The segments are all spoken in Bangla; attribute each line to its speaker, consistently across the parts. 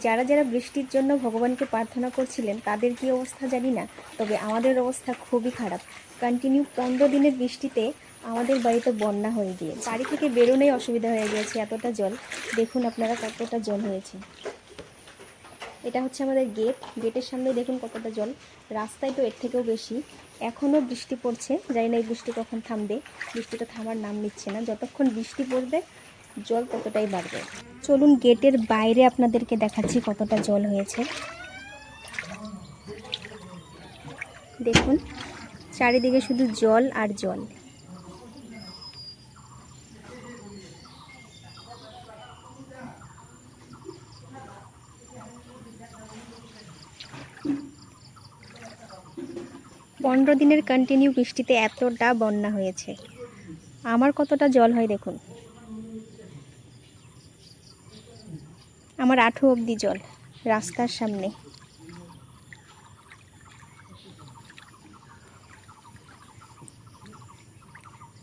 Speaker 1: যারা যারা বৃষ্টির জন্য ভগবানকে প্রার্থনা করছিলেন, তাদের কি অবস্থা জানি না, তবে আমাদের অবস্থা খুবই খারাপ। কন্টিনিউ পনেরো দিনের বৃষ্টিতে আমাদের বাড়িতে বন্যা হয়ে গিয়েছে। বাড়ি থেকে বেরোনোই অসুবিধা হয়ে গিয়েছে এতটা জল। দেখুন আপনারা কতটা জল হয়েছে। এটা হচ্ছে আমাদের গেট। গেটের সামনে দেখুন কতটা জল। রাস্তায় তো এর থেকেও বেশি। এখনও বৃষ্টি পড়ছে। জানি না এই বৃষ্টি কখন থামবে। বৃষ্টিটা থামার নাম নিচ্ছে না। যতক্ষণ বৃষ্টি পড়বে জল ততটাই বাড়বে? চলুন গেটের বাইরে আপনাদেরকে দেখাচ্ছি কতটা জল হয়েছে। দেখুন, চারিদিকে শুধু জল আর জল। পনেরো দিনের কন্টিনিউ বৃষ্টিতে এতটা বন্যা হয়েছে। আমার কতটা জল হয় দেখুন। আমার আঠু অবধি জল, রাস্তার সামনে।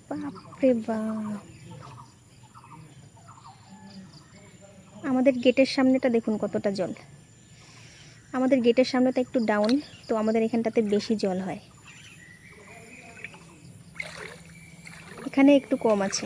Speaker 1: বাপরে বাপ। আমাদের গেটের সামনেটা দেখুন কতটা জল। আমাদের গেটের সামনেটা একটু ডাউন তো আমাদের এখানটাতে বেশি জল হয়। এখানে একটু কম আছে।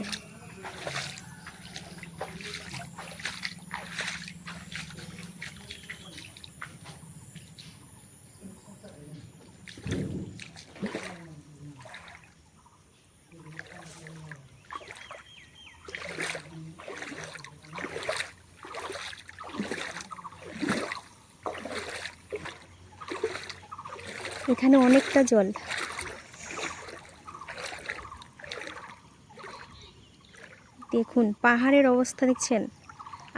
Speaker 1: এখানে অনেকটা জল। দেখুন, পাহাড়ের অবস্থা দেখছেন?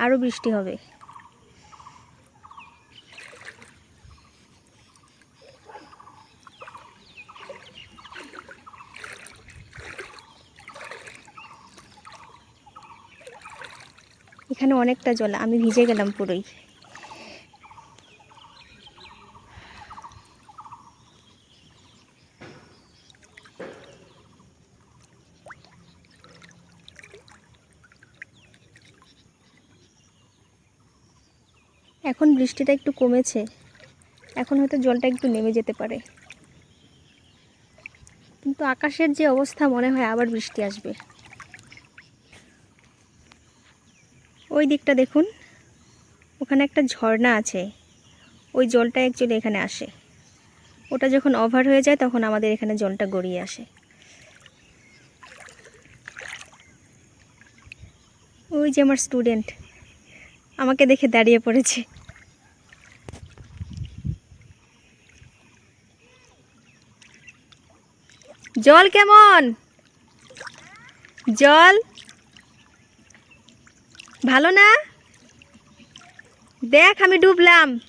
Speaker 1: আরও বৃষ্টি হবে। এখানে অনেকটা জল, আমি ভিজে গেলাম পুরোই। এখন বৃষ্টিটা একটু কমেছে। এখন হয়তো জলটা একটু নেমে যেতে পারে। কিন্তু আকাশের যে অবস্থা মনে হয় আবার বৃষ্টি আসবে। ওই দিকটা দেখুন। ওখানে একটা ঝর্ণা আছে। ওই জলটা অ্যাকচুয়ালি এখানে আসে। ওটা যখন ওভার হয়ে যায় তখন আমাদের এখানে জলটা গড়িয়ে আসে। ওই যে আমার স্টুডেন্ট আমাকে দেখে দাঁড়িয়ে পড়েছে। জল কেমন? জল? ভালো না? দেখ, আমি ডুবলাম।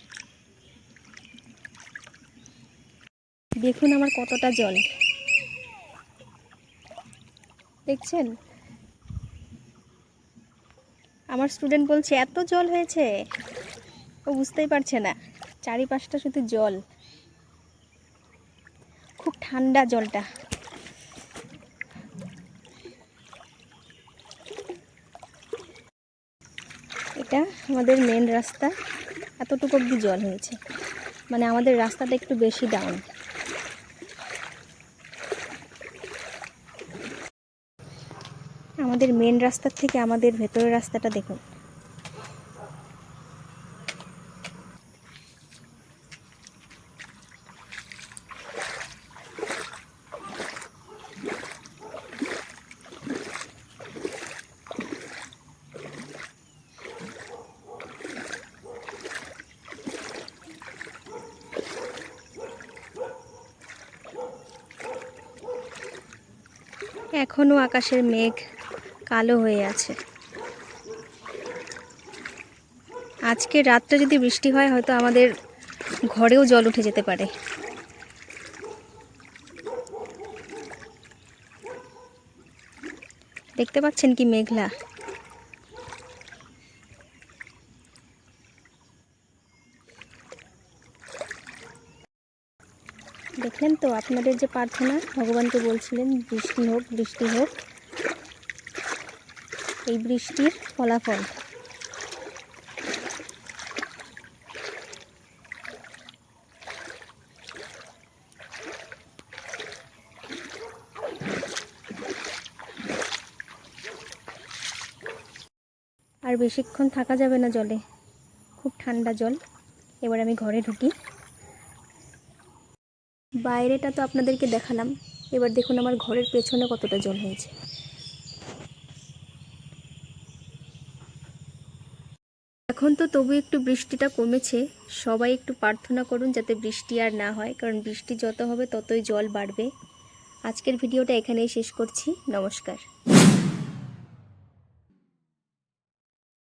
Speaker 1: দেখুন আমার কতটা জল। দেখছেন? আমার স্টুডেন্ট বলছে, এত জল হয়েছে? ও বুঝতেই পারছে না। চারিপাশটা শুধু জল। খুব ঠান্ডা জলটা। এটা আমাদের মেন রাস্তা, এতটুকু অব্দি জল হয়েছে। মানে আমাদের রাস্তাটা একটু বেশি ডাউন আমাদের মেন রাস্তার থেকে আমাদের ভেতরের রাস্তাটা দেখুন। এখনও আকাশের মেঘ কালো হয়ে আছে। আজকে রাতটা যদি বৃষ্টি হয়, হয়তো আমাদের ঘরেও জল উঠে যেতে পারে। দেখতে পাচ্ছেন কি মেঘলা? দেখলেন তো আপনাদের যে প্রার্থনা ভগবানকে বলছিলেন বৃষ্টি হোক বৃষ্টি হোক। এই বৃষ্টির ফলাফল। আর বেশিক্ষণ থাকা যাবে না জলে। খুব ঠান্ডা জল। এবার আমি ঘরে ঢুকি। বাইরেটা তো আপনাদেরকে দেখালাম। এবার দেখুন আমার ঘরের পেছনে কতটা জল হয়েছে। এখন তো তবু একটু বৃষ্টিটা কমেছে। সবাই একটু প্রার্থনা করুন যাতে বৃষ্টি আর না হয়, কারণ বৃষ্টি যত হবে ততই জল বাড়বে। আজকের ভিডিওটা এখানেই শেষ করছি। নমস্কার।